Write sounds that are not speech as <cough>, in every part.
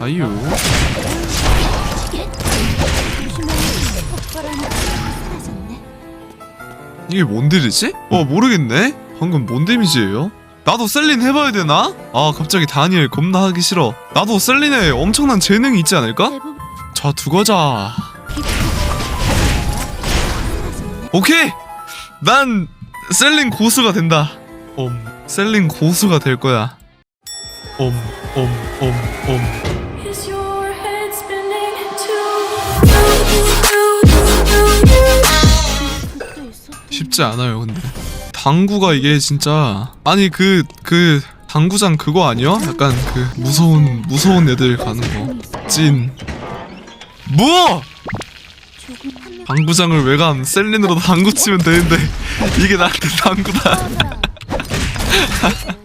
아유 이게 뭔 딜이지? 어 모르겠네 방금 뭔 데미지예요? 나도 셀린 해봐야 되나? 아 갑자기 다니엘 겁나 하기 싫어 나도 셀린에 엄청난 재능이 있지 않을까? 자 두고자 오케이 난 셀린 고수가 된다 옴 셀린 고수가 될 거야 옴 옴 옴 옴 쉽지 않아요 근데 당구가 이게 진짜 아니 그그 당구장 그거 아니야? 약간 그 무서운 무서운 애들 가는 거찐 뭐? 당구장을 왜 감? 셀린으로 당구 치면 되는데 이게 나한테 당구다 <laughs>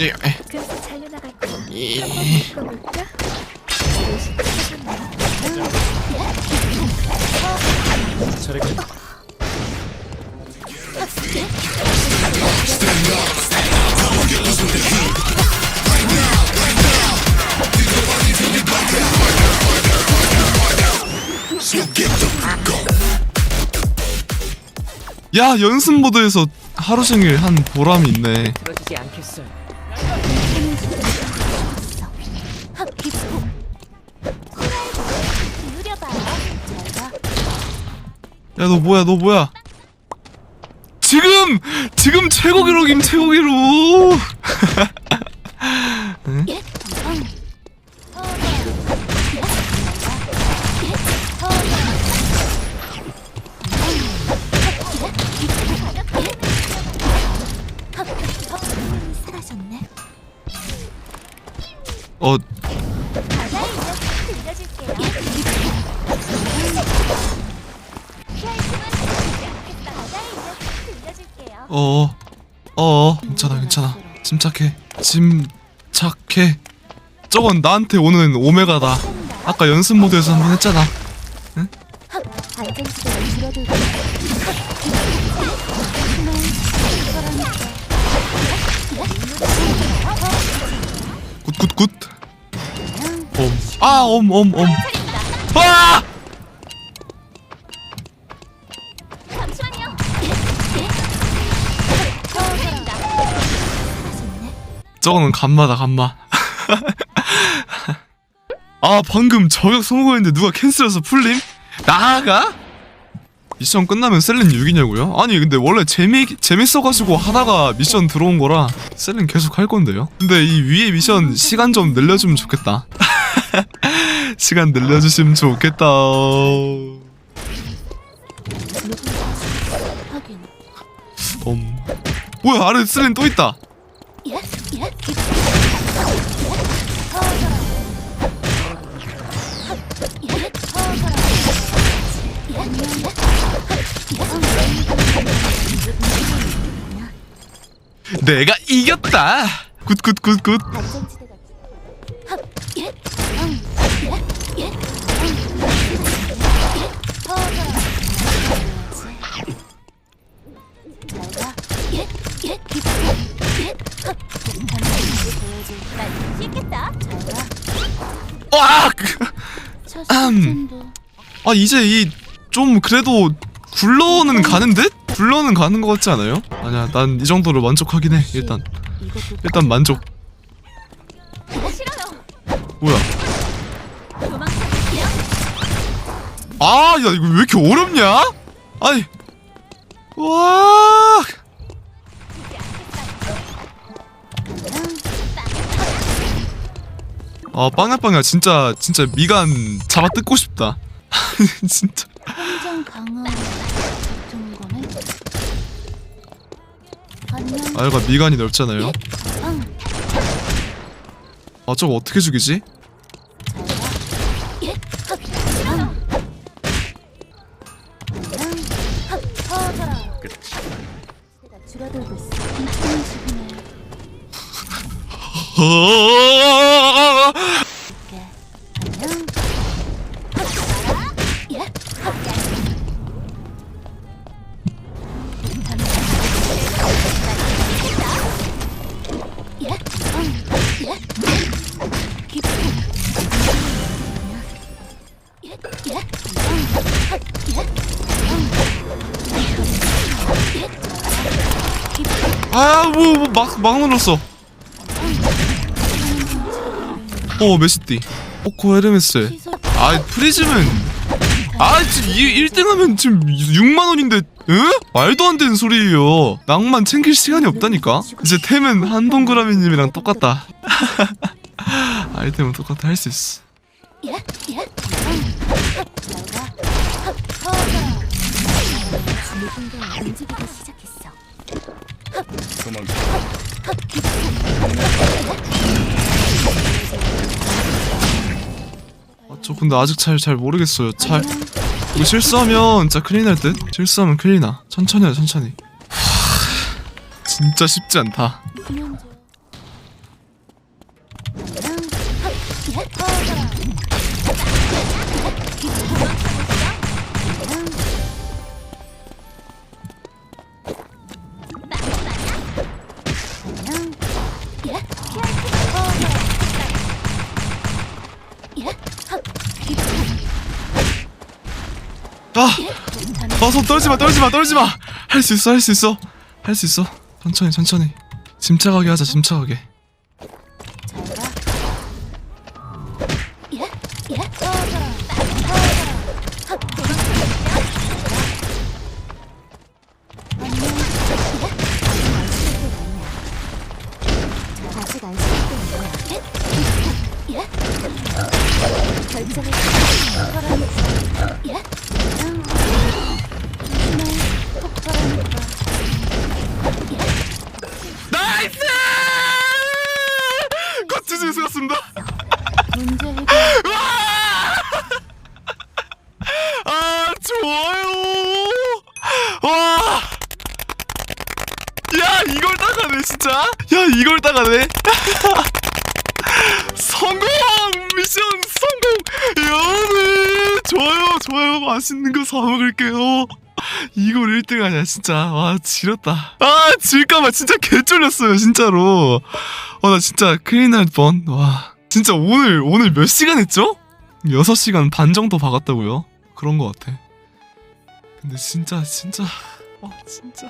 예, 야 연습 모드에서 하루 종일 한 보람이 있네 그러지지 않겠어. 야 너 뭐야 너 뭐야? 지금! 지금 최고 기록임 최고 기록! <laughs> 사라졌네. 어 어, 어, 괜찮아, 괜찮아. 침착해. 침착해. 저건 나한테 오는 오메가다. 아까 연습 모드에서 한 번 했잖아. 안전지대가 줄어들고 굿굿굿. 옴. 아. 아! 저거는 감마다 감마. <laughs> 아 방금 저격 성공했는데 누가 캔슬해서 풀림? 나가? 미션 끝나면 셀린 6이냐고요? 아니 근데 원래 재미 재밌어가지고 하다가 미션 들어온 거라 셀린 계속 할 건데요. 근데 이 위에 미션 시간 좀 늘려주면 좋겠다. <laughs> 시간 늘려주시면 좋겠다. 음. 뭐야 아래 셀린 또 있다. 내가 이겼다. 굿굿굿굿. 난 쉽겠다 잘가 와! 첫 음. 아 이제 이 좀 그래도 굴러는 가는 듯? 굴러는 가는 것 같지 않아요? 아니야 난 이 정도로 만족하긴 해 일단 이것도 일단 만족 싫어요 뭐야 아야 이거 왜 이렇게 어렵냐? 아니 와 아, 빵야빵야 진짜 진짜 미간 잡아 뜯고 싶다. 진짜. 한정 강화 거네 안녕 아, 미간이 넓잖아요. 응 아, 저거 어떻게 죽이지? 예? 싫어요 터져라 내가 줄어들고 있어 괜찮은 시간에 어, 이렇게 안녕 예? 뭐, 아뭐막막 막 눌렀어. 어 메시띠. 포코 헤르메스. 시선 아 프리즘은 아 지금 이 1등 하면 지금 6만원인데 응? 말도 안 되는 소리예요. 낭만 챙길 시간이 없다니까? 이제 템은 한동그라미님이랑 똑같다. <laughs> 아이템은 똑같아. 할 수 있어 아, 저 근데 아직 잘 잘 모르겠어요. 잘 이거 실수하면 진짜 큰일 날 듯? 실수하면 큰일 나. 천천히 해 천천히. 하, 진짜 쉽지 않다 아! 어손 떨지마 떨지마 떨지마. 할 수 있어 할 수 있어. 할 수 있어. 천천히 천천히. 침착하게 하자 침착하게 이걸 따가네. <laughs> 성공! 미션 성공! 여러분 좋아요 좋아요 맛있는 거 사 먹을게요. 이걸 1등 하냐 진짜. 와 지렸다. 아 질까봐 진짜 개쫄렸어요 진짜로. 어나 진짜 큰일 날 뻔 와 진짜 오늘 오늘 몇 시간 했죠? 6시간 반 정도 박았다고요? 그런 거 같아. 근데 진짜 진짜 와 진짜